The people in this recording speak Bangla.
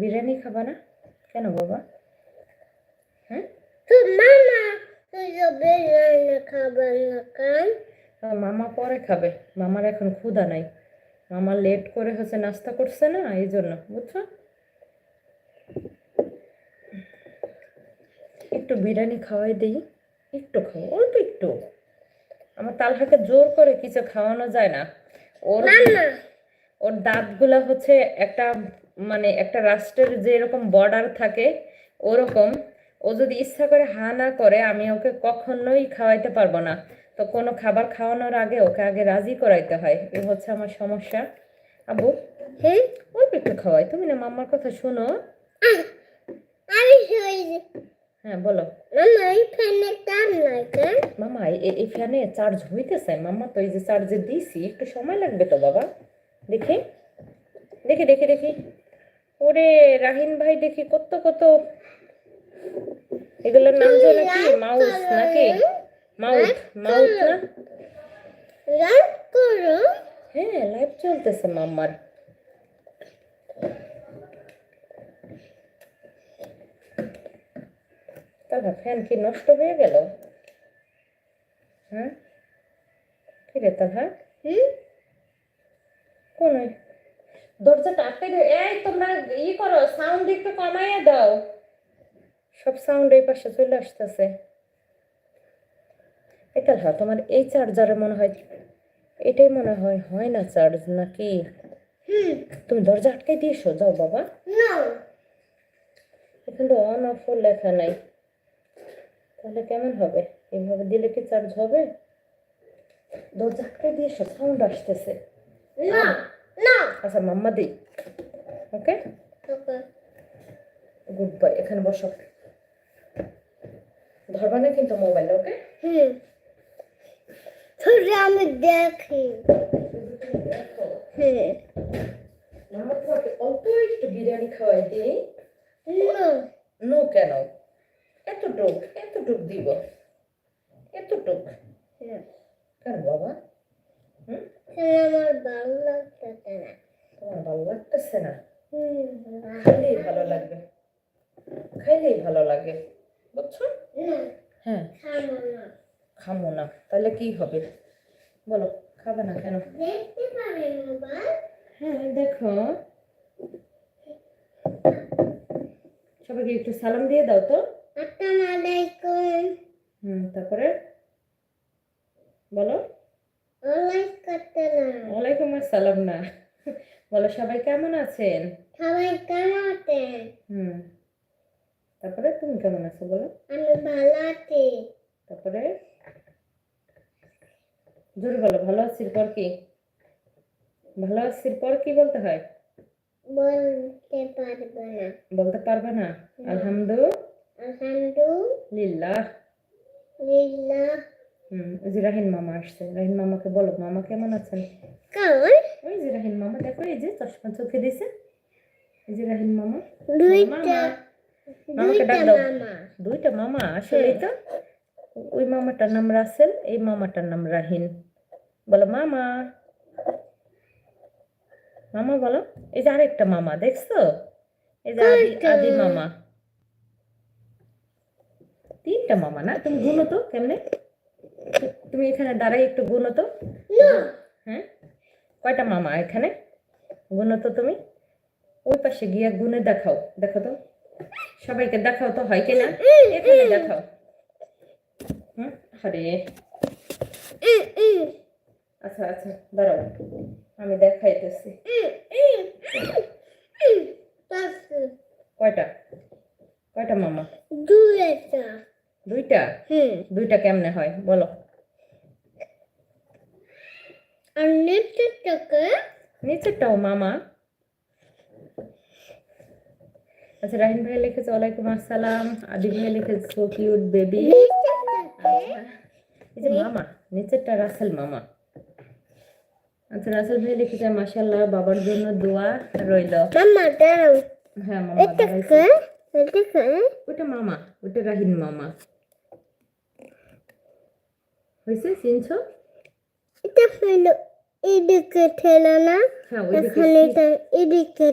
বিরিয়ানি খাবা না? কেন বাবা? হ্যাঁ? মামা বিরিয়ানি না কেন মামা পরে খাবে। মামার এখন ক্ষুধা নাই। মামা লেট করে হচ্ছে নাস্তা করছে না এই জন্য বুঝছ? একটু বিরিয়ানি খাওয়াই দিই। একটু খাও অল্প একটু। আমার তালহাকে জোর করে কিছু খাওয়ানো যায় না। ওর ওর দাঁতগুলা হচ্ছে একটা মানে একটা রাষ্ট্রের যে এরকম বর্ডার থাকে ওরকম। ও যদি ইচ্ছা করে হা না করে আমি ওকে কখনোই খাওয়াইতে পারব না। তো কোনো খাবার খাওয়ানোর আগে ওকে আগে রাজি করাইতে হয়। এই হচ্ছে আমার সমস্যা। আবু হ্যাঁ অল্প একটু খাওয়াই। তুমি না মাম্মার কথা শোনো। হ্যাঁ বলো। মামা এই নাই কেন মামা এ- এই ফ্যানে চার্জ হইতেছে। মাম্মা তো এই যে চার্জে দিছি একটু সময় লাগবে তো বাবা। দেখি। দেখি দেখি দেখি। ওরে রাহিন ভাই দেখি কত কত। এগুলোর নাম যেন কি মাউস নাকি? মাউথ মাউথ না? রাত করো হ্যাঁ লাইভ চলতেছে মাম্মার। তাহলে ফ্যান কি নষ্ট হয়ে গেল? হ্যাঁ? কি রে তাহা কোন ওই? দরজাটা এই তোমরা ই করো সাউন্ড একটু কমাইয়া দাও। সব সাউন্ড এই পাশে চলে আসতেছে। এটা হ্যাঁ তোমার এই চার্জারে মনে হয় এটাই মনে হয় হয় না চার্জ নাকি? তুমি দরজা আটকে দিয়েছ? যাও বাবা। না। এখানে তো অন অফ লেখা নাই। তাহলে কেমন হবে? এইভাবে দিলে কি চার্জ হবে? দরজা আটকে দিয়েছ সাউন্ড আসতেছে। না। না। আচ্ছা মাম্মা দিই ওকে? ওকে। গুড বাই এখানে বসো। ধরবা না কিন্তু মোবাইল ওকে? হুম। আমি দেখি। হুম। মাম্মা তোমাকে অল্প একটু বিরিয়ানি খাওয়াই দিই। না। নো কেন? এতটুক এতটুক দিব। এতটুক। হুম। কেন বাবা? আমার ভালো লাগতেছে না তোমার ভালো লাগতেছে না? হুম খাইলেই ভালো লাগবে খাইলেই ভালো লাগে বুঝছ? হ্যাঁ খামো না। তাহলে কি হবে? বলো খাবে না কেন? হ্যাঁ দেখো। সবাইকে একটু সালাম দিয়ে দাও তো। হুম তারপরে বলো। ওয়ালাইকুম আসসালাম না। বলো সবাই কেমন আছেন? সবাই কেমন আছেন? হুম। তারপরে তুমি কেমন আছো বলো? আমি ভালো আছি। তারপরে? জোরে বলো ভালো আছির পর কি? ভালো আছির পর কি বলতে হয়? বলতে পারব না। বলতে পারবে না? আলহামদুলিল্লাহ আলহামদুলিল্লাহ হুম ওই যে রাহিন মামা আসছে। রাহিন মামাকে বলো মামা কেমন আছেন? ওই যে রাহিন মামা দেখো এই যে চশমা চোখে দিছে। এই যে রাহিন মামা। দুইটা মামাকে দুইটা ডাক দাও। দুইটা মামা। আসলেই তো। ওই মামাটার নাম রাসেল এই মামাটার নাম রাহিন বলো মামা। মামা বলো। এই যে আরেকটা মামা দেখছ? এই যে আদি আদি মামা। তিনটা মামা না? তুমি গুনো তো কেমনে? তুমি এখানে দাঁড়াই একটু গুনো তো। হ্যাঁ? কয়টা মামা এখানে? গুনো তো তুমি। ওই পাশে গিয়ে গুনে দেখাও দেখো তো। সবাইকে দেখাও তো হয় কিনা? এখানে দেখাও। হুম? আরে। আচ্ছা আচ্ছা দাঁড়াও। আমি দেখাইতেছি। কয়টা? কয়টা মামা? দুইটা। দুইটা? হুম। দুইটা কেমনে হয়? বলো। আর নিচেরটাকে নিচেরটাও মামা। আচ্ছা রাহিন ভাই লিখেছে ওয়ালাইকুম আসসালাম। আদি ভাই লিখেছে সো কিউট বেবি এই যে মামা নিচেরটা রাসেল মামা। আচ্ছা রাসেল ভাই লিখেছে মাশাল্লাহ বাবার জন্য দোয়া রইল। মামা হ্যাঁ মামা। এটাকে? এটাকে? ওটা মামা ওটা রাহিন মামা। হয়েছে চিনছো? এটা হলো এদিকে ঠেলা না হ্যাঁ এখানে এটা এদিকে